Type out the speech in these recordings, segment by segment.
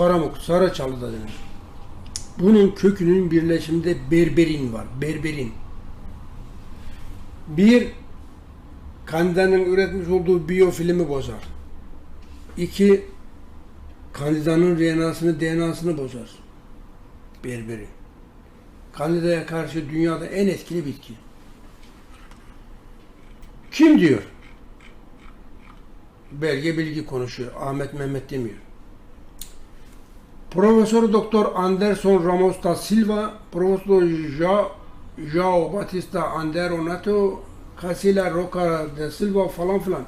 Karamuk, Saraçalı'da denir. Bunun kökünün birleşiminde berberin var. Berberin. Bir, kandidanın üretmiş olduğu biyofilmi bozar. İki, kandidanın RNA'sını, DNA'sını bozar. Berberi. Kandidaya karşı dünyada en etkili bitki. Kim diyor? Belge bilgi konuşuyor. Ahmet Mehmet demiyor. Profesör Doktor Anderson Ramos da Silva, Profesör Ja, João Batista Andero Neto, Casila Roca da Silva falan filan.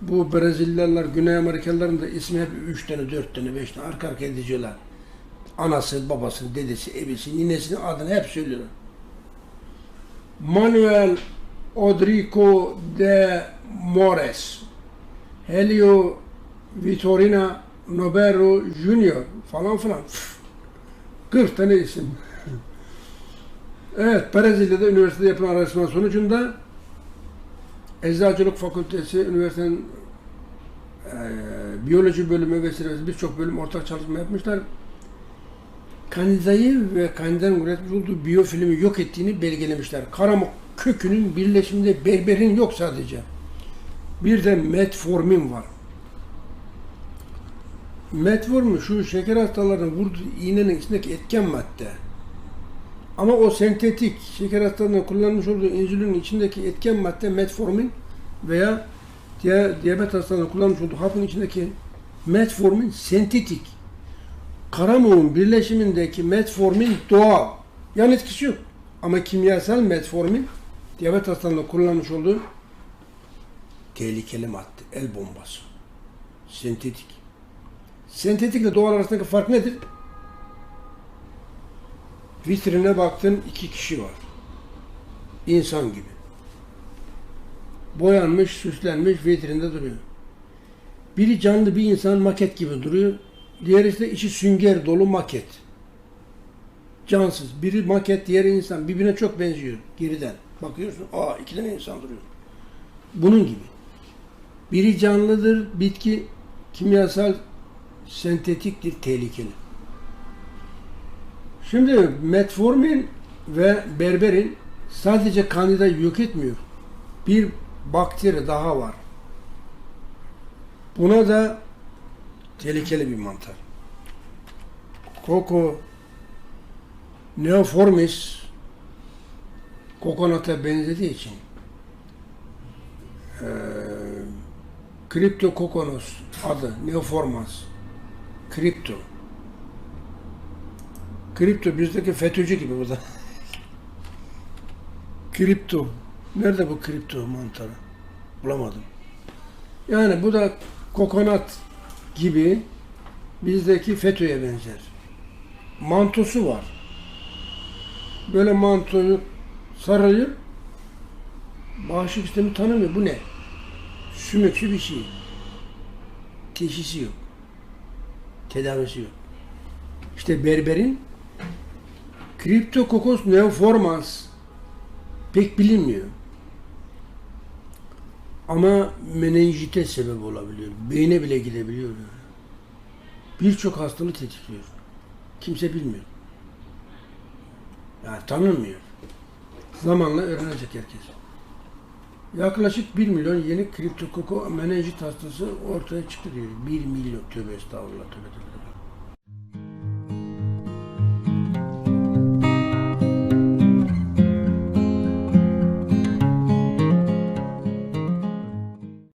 Bu Brezilyalılar, Güney Amerikalıların da ismi hep üç tane, dört tane, beş tane arka arkaya diziyorlar. Anası, babası, dedesi, ebesi, ninesinin adını hep söylüyorlar. Manuel Odrico de Mores, Helio Vitorina Nobero Junior falan filan. 40 tane isim. evet, Brezilya'da üniversitede yapılan araştırma sonucunda Eczacılık Fakültesi, üniversitenin eee, biyoloji bölümü vesaire birçok bölüm ortak çalışma yapmışlar. Kandidayı ve kandidanın üretmiş olduğu biyofilmi yok ettiğini belgelemişler. Karamuk kökünün birleşiminde berberin yok sadece. Bir de metformin var. Metformin şu şeker hastalarının vurduğu iğnenin içindeki etken madde. Ama o sentetik şeker hastalarının kullanmış olduğu insülinin içindeki etken madde metformin veya diğer diyabet hastalarının kullanmış olduğu hapın içindeki metformin sentetik. Karamuğun birleşimindeki metformin doğal. Yan etkisi yok. Ama kimyasal metformin diyabet hastalarında kullanmış olduğu tehlikeli madde, el bombası. Sentetik. Sentetikle doğal arasındaki fark nedir? Vitrine baktın iki kişi var. İnsan gibi. Boyanmış, süslenmiş, vitrinde duruyor. Biri canlı bir insan maket gibi duruyor. Diğeri ise içi sünger dolu maket. Cansız. Biri maket, diğeri insan. Birbirine çok benziyor geriden. Bakıyorsun, aa iki tane insan duruyor. Bunun gibi. Biri canlıdır, bitki kimyasal sentetiktir, tehlikeli. Şimdi metformin ve berberin sadece kandidayı yok etmiyor. Bir bakteri daha var. Buna da tehlikeli bir mantar. Koko neoformis kokonata benzediği için eee Kriptokokonos adı, Neoformas. Kripto. Kripto bizdeki FETÖ'cü gibi bu da. kripto. Nerede bu kripto mantarı? Bulamadım. Yani bu da kokonat gibi bizdeki FETÖ'ye benzer. Mantosu var. Böyle mantoyu sarılıyor. Bağışıklık sistemi tanımıyor. Bu ne? Sümüksü bir şey. Teşhisi yok. Tedavisi yok. İşte berberin Cryptococcus neoformans pek bilinmiyor. Ama menenjite sebep olabiliyor. Beyne bile gidebiliyor. Birçok hastalığı tetikliyor. Kimse bilmiyor. Yani tanınmıyor. Zamanla öğrenecek herkes. Yaklaşık 1 milyon yeni kriptokoko menenjit hastası ortaya çıktı diyor. 1 milyon tövbe estağfurullah tövbe tövbe.